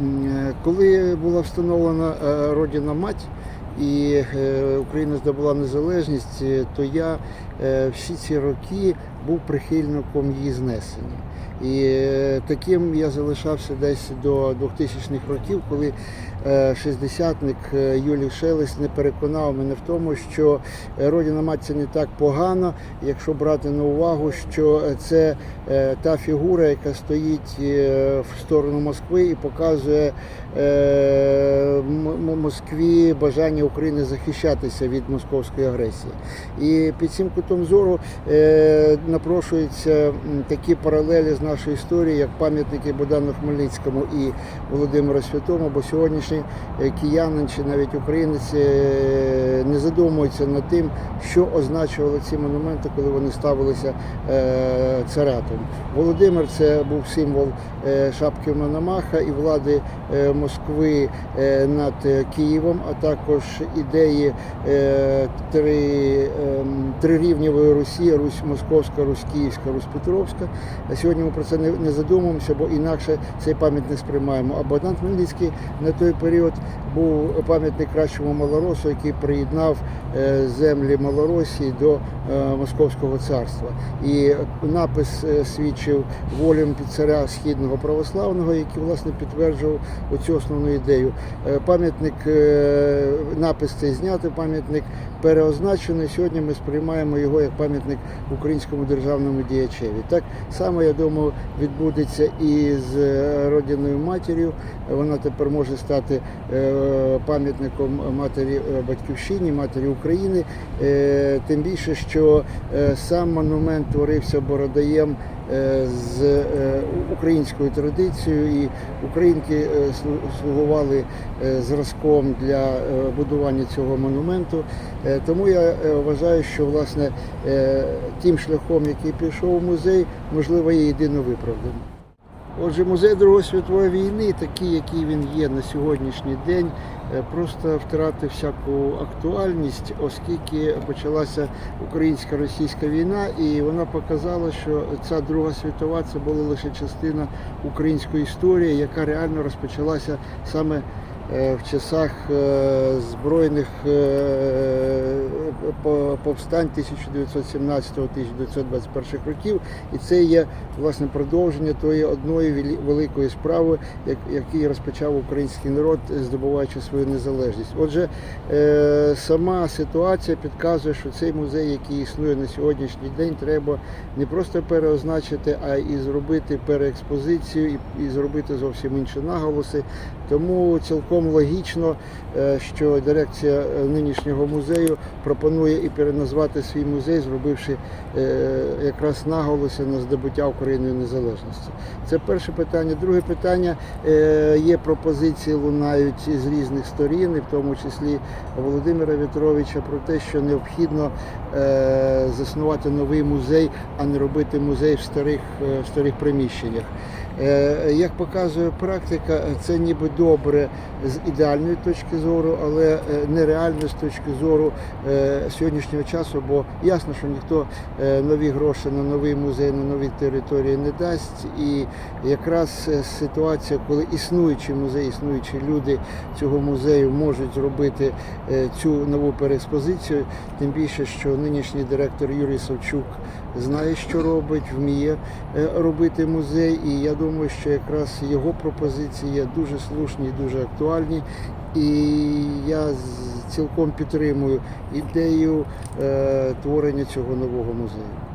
Е, Коли була встановлена е, родина мать і е, Україна здобула незалежність, то я всі ці роки був прихильником її знесення. І е, таким я залишався десь до 2000-х років, коли е, шістдесятник е, Юлій Шелест не переконав мене в тому, що родина мать це не так погано, якщо брати на увагу, що це та фігура, яка стоїть в сторону Москви і показує Москві бажання України захищатися від московської агресії. І під цим кутом зору напрошуються такі паралелі з нашої історії, як пам'ятники Богдану Хмельницькому і Володимиру Святому, бо сьогоднішній е, киянин чи навіть українець е, не задумується над тим, що означували ці монументи, коли вони ставилися е, царатом. Володимир це був символ шапки Мономаха і влади Москви над Києвом, а також ідеї три, ем, трирівневої Русі, Русь Московська, Русь Київська, Русь Петровська. Сьогодні ми про це не, задумуємося, бо інакше цей пам'ятник сприймаємо. А Богдан Хмельницький на той період був пам'ятник кращому малоросу, який приєднав е, землі Малоросії до е, Московського царства. І напис е, свідчив волям під царя східного православного, який власне підтверджував оцю основну ідею. Пам'ятник, напис цей знятий, пам'ятник переозначений. Сьогодні ми сприймаємо його як пам'ятник українському державному діячеві. Так само, я думаю, відбудеться і з е, родиною матір'ю. Вона тепер може стати е, пам'ятником матері е, батьківщині, матері України. Тим більше, що сам монумент творився Бородаєм з е, українською традицією, і українки е, слугували е, зразком для е, будування цього монументу. Е, Тому я е, вважаю, що власне е, тим шляхом, який пішов музей, можливо, є єдино виправданим. Отже, музей Другої світової війни, такий, який він є на сьогоднішній день, е, просто втратив всяку актуальність, оскільки почалася українсько-російська війна, і вона показала, що ця Друга світова це була лише частина української історії, яка реально розпочалася саме в часах е, збройних е, по- повстань 1917-1921 років, і це є власне продовження тої одної великої справи, як- який розпочав український народ, здобуваючи свою незалежність. Отже, е, сама ситуація підказує, що цей музей, який існує на сьогоднішній день, треба не просто переозначити, а і зробити переекспозицію, і зробити зовсім інші наголоси. Тому цілком логічно, е, що дирекція е, нинішнього музею пропонує і переназвати свій музей, зробивши е, якраз наголоси на здобуття Україною незалежності. Це перше питання. Друге питання є пропозиції лунають з різних сторін, і в тому числі Володимира Вітровича, про те, що необхідно заснувати новий музей, а не робити музей в старих, в старих приміщеннях. Як показує практика, це ніби добре з ідеальної точки зору, але е, нереально з точки зору е, сьогоднішнього часу, бо ясно, що ніхто е, нові гроші на новий музей, на нові території не дасть. І якраз ситуація, коли існуючий музей, існуючі люди цього музею можуть зробити цю нову переекспозицію, тим більше, що нинішній директор Юрій Савчук знає, що робить, вміє е, робити музей. І я думаю, що якраз його пропозиції є дуже слушні і дуже актуальні. І я цілком підтримую ідею е, творення цього нового музею.